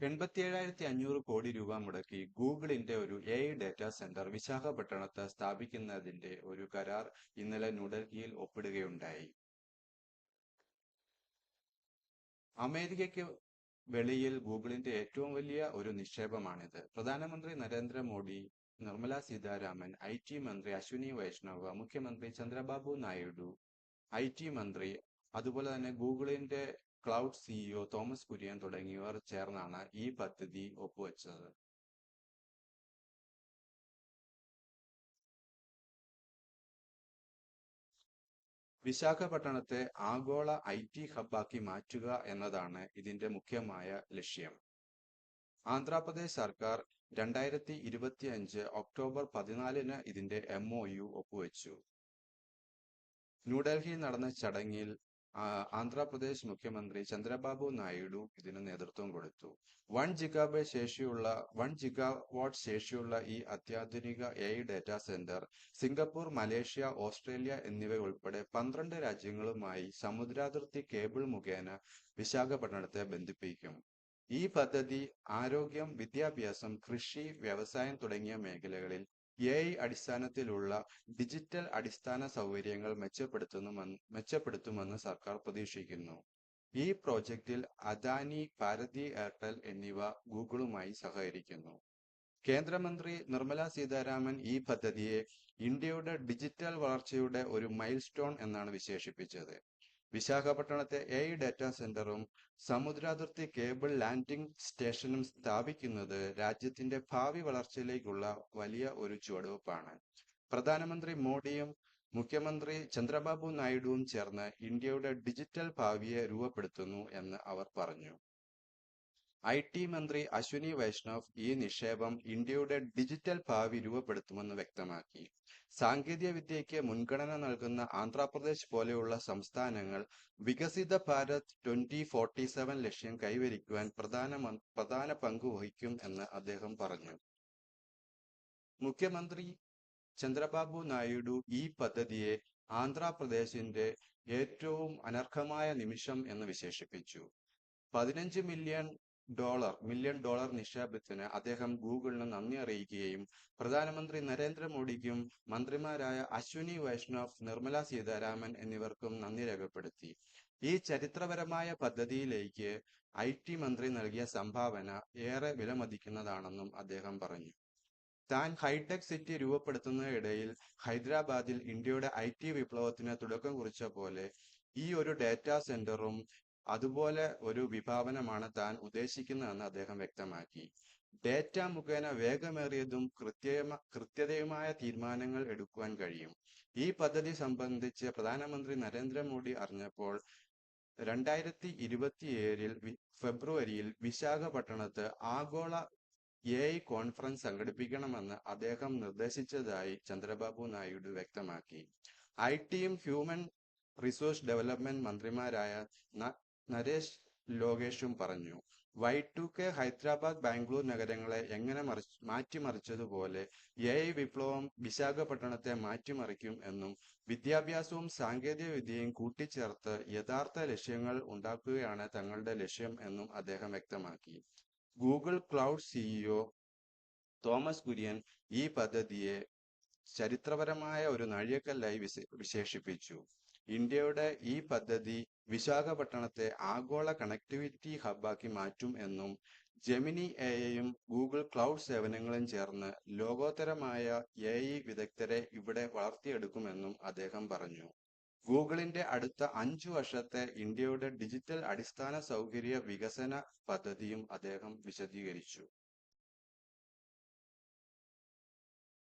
എൺപത്തിയേഴായിരത്തി അഞ്ഞൂറ് കോടി രൂപ മുടക്കി ഗൂഗിളിന്റെ ഒരു എ ഐ ഡാറ്റാ സെന്റർ വിശാഖപട്ടണത്ത് സ്ഥാപിക്കുന്നതിന്റെ ഒരു കരാർ ഇന്നലെ ന്യൂഡൽഹിയിൽ ഒപ്പിടുകയുണ്ടായി. അമേരിക്കയ്ക്ക് വെളിയിൽ ഗൂഗിളിന്റെ ഏറ്റവും വലിയ ഒരു നിക്ഷേപമാണിത്. പ്രധാനമന്ത്രി നരേന്ദ്രമോദി നിർമ്മല സീതാരാമൻ ഐ ടി മന്ത്രി അശ്വിനി വൈഷ്ണവ് മുഖ്യമന്ത്രി ചന്ദ്രബാബു നായിഡു ഐ ടി മന്ത്രി അതുപോലെ തന്നെ ഗൂഗിളിന്റെ ക്ലൗഡ് സിഇഒ തോമസ് കുര്യൻ തുടങ്ങിയവർ ചേർന്നാണ് ഈ പദ്ധതി ഒപ്പുവെച്ചത്. വിശാഖപട്ടണത്തെ ആഗോള ഐ ടി ഹബ്ബാക്കി മാറ്റുക എന്നതാണ് ഇതിന്റെ മുഖ്യമായ ലക്ഷ്യം. ആന്ധ്രാപ്രദേശ് സർക്കാർ രണ്ടായിരത്തി ഇരുപത്തി അഞ്ച് ഒക്ടോബർ പതിനാലിന് ഇതിന്റെ എം ഒ യു ഒപ്പുവെച്ചു. ന്യൂഡൽഹിയിൽ നടന്ന ചടങ്ങിൽ ആന്ധ്രാപ്രദേശ് മുഖ്യമന്ത്രി ചന്ദ്രബാബു നായിഡു ഇതിന് നേതൃത്വം കൊടുത്തു. വൺ ജിഗാബൈ ശേഷിയുള്ള വൺ ജിഗാവാട്ട് ശേഷിയുള്ള ഈ അത്യാധുനിക A I data centre Singapore Malaysia Australia എന്നിവ ഉൾപ്പെടെ പന്ത്രണ്ട് രാജ്യങ്ങളുമായി സമുദ്രാതിർത്തി കേബിൾ മുഖേന വിശാഖപട്ടണത്തെ ബന്ധിപ്പിക്കും. ഈ പദ്ധതി ആരോഗ്യം വിദ്യാഭ്യാസം കൃഷി വ്യവസായം തുടങ്ങിയ മേഖലകളിൽ എ ഐ അടിസ്ഥാനത്തിലുള്ള ഡിജിറ്റൽ അടിസ്ഥാന സൗകര്യങ്ങൾ മെച്ചപ്പെടുത്തുമെന്ന് മെച്ചപ്പെടുത്തുമെന്ന് സർക്കാർ പ്രതീക്ഷിക്കുന്നു. ഈ പ്രോജക്റ്റിൽ അദാനി ഭാരതി എയർടെൽ എന്നിവ ഗൂഗിളുമായി സഹകരിക്കുന്നു. കേന്ദ്രമന്ത്രി നിർമ്മല സീതാരാമൻ ഈ പദ്ധതിയെ ഇന്ത്യയുടെ ഡിജിറ്റൽ വളർച്ചയുടെ ഒരു മൈൽ സ്റ്റോൺ എന്നാണ് വിശേഷിപ്പിച്ചത്. വിശാഖപട്ടണത്തെ എ ഡാറ്റാ സെന്ററും സമുദ്രാതിർത്തി കേബിൾ ലാൻഡിംഗ് സ്റ്റേഷനും സ്ഥാപിക്കുന്നത് രാജ്യത്തിന്റെ ഭാവി വളർച്ചയിലേക്കുള്ള വലിയ ഒരു ചുവടുവെപ്പാണ്. പ്രധാനമന്ത്രി മോഡിയും മുഖ്യമന്ത്രി ചന്ദ്രബാബു നായിഡുവും ചേർന്ന് ഇന്ത്യയുടെ ഡിജിറ്റൽ ഭാവിയെ രൂപപ്പെടുത്തുന്നു എന്ന് അവർ പറഞ്ഞു. ഐ ടി മന്ത്രി അശ്വിനി വൈഷ്ണവ് ഈ നിക്ഷേപം ഇന്ത്യയുടെ ഡിജിറ്റൽ ഭാവി രൂപപ്പെടുത്തുമെന്ന് വ്യക്തമാക്കി. സാങ്കേതിക വിദ്യയ്ക്ക് മുൻഗണന നൽകുന്ന ആന്ധ്രാപ്രദേശ് പോലെയുള്ള സംസ്ഥാനങ്ങൾ വികസിത ഭാരത് ട്വന്റി ഫോർട്ടി സെവൻ ലക്ഷ്യം കൈവരിക്കുവാൻ പ്രധാന പ്രധാന പങ്ക് വഹിക്കും എന്ന് അദ്ദേഹം പറഞ്ഞു. മുഖ്യമന്ത്രി ചന്ദ്രബാബു നായിഡു ഈ പദ്ധതിയെ ആന്ധ്രാപ്രദേശിന്റെ ഏറ്റവും അനർഹമായ നിമിഷം എന്ന് വിശേഷിപ്പിച്ചു. പതിനഞ്ച് മില്യൺ ഡോളർ മില്യൺ ഡോളർ നിക്ഷേപത്തിന് അദ്ദേഹം ഗൂഗിളിന് നന്ദി അറിയിക്കുകയും പ്രധാനമന്ത്രി നരേന്ദ്രമോദിക്കും മന്ത്രിമാരായ അശ്വിനി വൈഷ്ണവ് നിർമ്മല സീതാരാമൻ എന്നിവർക്കും നന്ദി രേഖപ്പെടുത്തി. ഈ ചരിത്രപരമായ പദ്ധതിയിലേക്ക് ഐ ടി മന്ത്രി നൽകിയ സംഭാവന ഏറെ വിലമതിക്കുന്നതാണെന്നും അദ്ദേഹം പറഞ്ഞു. താൻ ഹൈടെക് സിറ്റി രൂപപ്പെടുത്തുന്നതിനിടയിൽ ഹൈദരാബാദിൽ ഇന്ത്യയുടെ ഐ ടി വിപ്ലവത്തിന് തുടക്കം കുറിച്ച പോലെ ഈ ഒരു ഡാറ്റാ സെന്ററും അതുപോലെ ഒരു വിഭാവനമാണ് താൻ ഉദ്ദേശിക്കുന്നതെന്ന് അദ്ദേഹം വ്യക്തമാക്കി. ഡേറ്റ മുഖേന വേഗമേറിയതും കൃത്യമ കൃത്യതയുമായ തീരുമാനങ്ങൾ എടുക്കുവാൻ കഴിയും. ഈ പദ്ധതി സംബന്ധിച്ച് പ്രധാനമന്ത്രി നരേന്ദ്രമോദി അറിഞ്ഞപ്പോൾ രണ്ടായിരത്തി ഇരുപത്തിയേഴിൽ ഫെബ്രുവരിയിൽ വിശാഖപട്ടണത്ത് ആഗോള എ ഐ കോൺഫറൻസ് സംഘടിപ്പിക്കണമെന്ന് അദ്ദേഹം നിർദ്ദേശിച്ചതായി ചന്ദ്രബാബു നായിഡു വ്യക്തമാക്കി. ഐ ടിയും ഹ്യൂമൻ റിസോഴ്സ് ഡെവലപ്മെന്റ് മന്ത്രിമാരായ നരേഷ് ലോകേഷും പറഞ്ഞു. Y two K Hyderabad Bangalore നഗരങ്ങളെ എങ്ങനെ മറിച്ച് മാറ്റിമറിച്ചതുപോലെ എ ഐ വിപ്ലവം വിശാഖപട്ടണത്തെ മാറ്റിമറിക്കും എന്നും വിദ്യാഭ്യാസവും സാങ്കേതിക വിദ്യയും കൂട്ടിച്ചേർത്ത് യഥാർത്ഥ ലക്ഷ്യങ്ങൾ ഉണ്ടാക്കുകയാണ് തങ്ങളുടെ ലക്ഷ്യം എന്നും അദ്ദേഹം വ്യക്തമാക്കി. Google cloud CEO Thomas Kurian ഈ പദ്ധതിയെ ചരിത്രപരമായ ഒരു നാഴികക്കല്ലായി വിശേഷിപ്പിച്ചു. ഇന്ത്യയുടെ ഈ പദ്ധതി വിശാഖപട്ടണത്തെ ആഗോള കണക്ടിവിറ്റി ഹബ്ബാക്കി മാറ്റും എന്നും ജെമിനി എയും ഗൂഗിൾ ക്ലൗഡ് സേവനങ്ങളും ചേർന്ന് ലോകോത്തരമായ എ ഐ വിദഗ്ധരെ ഇവിടെ വളർത്തിയെടുക്കുമെന്നും അദ്ദേഹം പറഞ്ഞു. ഗൂഗിളിന്റെ അടുത്ത അഞ്ചു വർഷത്തെ ഇന്ത്യയുടെ ഡിജിറ്റൽ അടിസ്ഥാന സൗകര്യ വികസന പദ്ധതിയും അദ്ദേഹം വിശദീകരിച്ചു.